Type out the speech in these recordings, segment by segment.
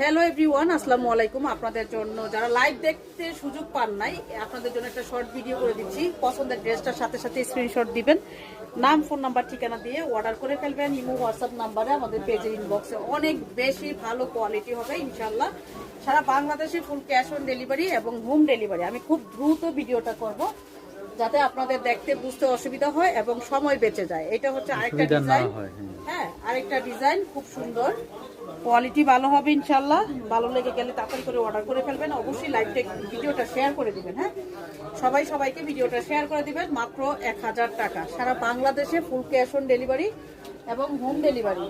Hello everyone আসসালামু আলাইকুম। আপনাদের জন্য যারা লাইভ দেখতে সুযোগ পান নাই আপনাদের জন্য একটা শর্ট ভিডিও করে দিচ্ছি। পছন্দের ড্রেসটার সাথে সাথে স্ক্রিনশট দিবেন। নাম ফোন নাম্বার ঠিকানা দিয়ে অর্ডার করে ফেলবেন। ইমো হোয়াটসঅ্যাপ নাম্বারে আমাদের পেজের ইনবক্সে অনেক বেশি ভালো কোয়ালিটি হবে ইনশাল্লাহ সারা বাংলাদেশে ফুল ক্যাশ অন ডেলিভারি এবং হোম ডেলিভারি আমি খুব দ্রুত ভিডিওটা করব যাতে আপনাদের দেখতে বুঝতে অসুবিধা হয় এবং সময় বেঁচে যায়। এটা হচ্ছে আরেকটা ডিজাইন হ্যাঁ। হ্যাঁ। আরেকটা ডিজাইন খুব সুন্দর। কোয়ালিটি ভালো হবে ইনশাল্লাহ ভালো লেগে গেলে তাড়াতাড়ি করে অর্ডার করে ফেলবেন। অবশ্যই লাইভ ভিডিওটা শেয়ার করে দিবেন হ্যাঁ? সবাই সবাইকে ভিডিওটা শেয়ার করে দিবেন মাত্র এক হাজার টাকা। সারা বাংলাদেশে ফুল ক্যাশ অন ডেলিভারি এবং হোম ডেলিভারি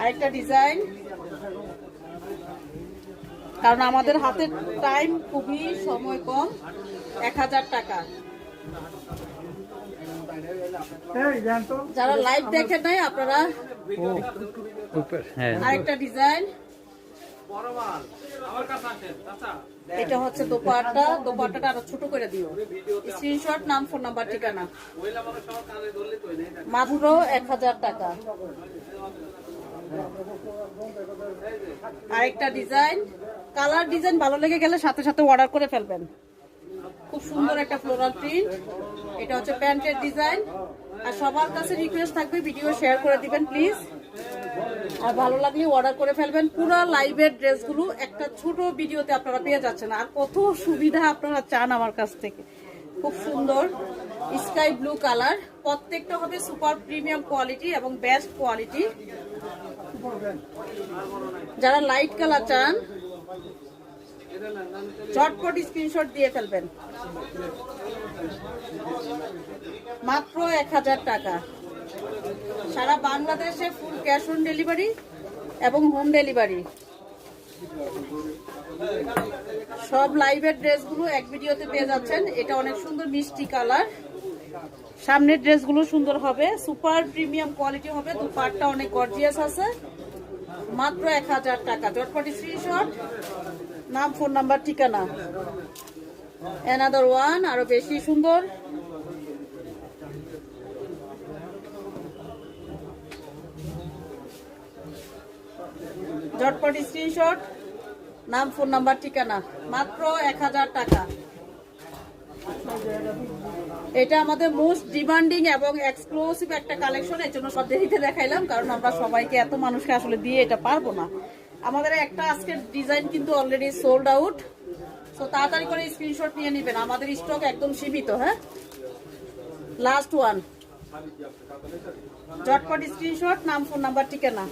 আরেকটা ডিজাইন কারণ আমাদের হাতের টাইম খুবই সময় কম এক হাজার টাকা। যারা লাইভ দেখেন নাই আপনারা আরেকটা ডিজাইন। এটা হচ্ছে দোপাট্টা। দোপাট্টাটা আরও ছোট করে দিও। স্ক্রিনশট নাম ফোন নাম্বার ঠিকানা। মাত্র এক হাজার টাকা। আরেকটা ডিজাইন। কালার ডিজাইন ভালো লেগে গেলে সাথে সাথে অর্ডার করে ফেলবেন। খুব সুন্দর একটা ফ্লোরাল প্রিন্ট এটা হচ্ছে প্যান্টের ডিজাইন। আর সবার কাছে রিকোয়েস্ট থাকবে ভিডিও শেয়ার করে দিবেন প্লিজ আর ভালো লাগলে অর্ডার করে ফেলবেন। পুরো লাইভের ড্রেসগুলো একটা ছোট ভিডিওতে আপনারা পেয়ে যাচ্ছেন। আর কত সুবিধা আপনারা চান আমার কাছ থেকে। খুব সুন্দর স্কাই ব্লু কালার প্রত্যেকটা হবে সুপার প্রিমিয়াম কোয়ালিটি এবং বেস্ট কোয়ালিটি যারা লাইট কালার চান ঝটপট স্ক্রিনশট দিয়ে ফেলবেন। মাত্র এক হাজার টাকা। সারা বাংলাদেশে ফুল ক্যাশ অন ডেলিভারি এবং হোম ডেলিভারি সব লাইভের ড্রেসগুলো এক ভিডিওতে পেয়ে যাচ্ছেন। এটা অনেক সুন্দর মিষ্টি কালার। সামনের ড্রেসগুলো সুন্দর হবে। সুপার প্রিমিয়াম কোয়ালিটি হবে। দুপাটটা অনেক গর্জিয়াস আছে। মাত্র এক হাজার টাকা। চটপটি স্ক্রিনশট নাম ফোন নাম্বার ঠিকানা। অ্যানাদার ওয়ান আরও বেশি সুন্দর। ঝটপট স্ক্রিনশট নাম ফোন নাম্বার ঠিকানা, মাত্র এক হাজার টাকা। এটা আমাদের মোস্ট ডিমান্ডিং এবং এক্সক্লুসিভ একটা কালেকশন এর জন্য সব দেরিতে দেখাইলাম, কারণ আমরা সবাইকে এত মানুষকে আসলে দিয়ে এটা পারব না। আমাদের একটা আজকের ডিজাইন কিন্তু অলরেডি সোল্ড আউট তো তাড়াতাড়ি করে স্ক্রিনশট নিয়ে নেবেন। আমাদের স্টক একদম সীমিত হ্যাঁ? লাস্ট ওয়ান ঝটপট স্ক্রিনশট নাম ফোন নাম্বার ঠিকানা।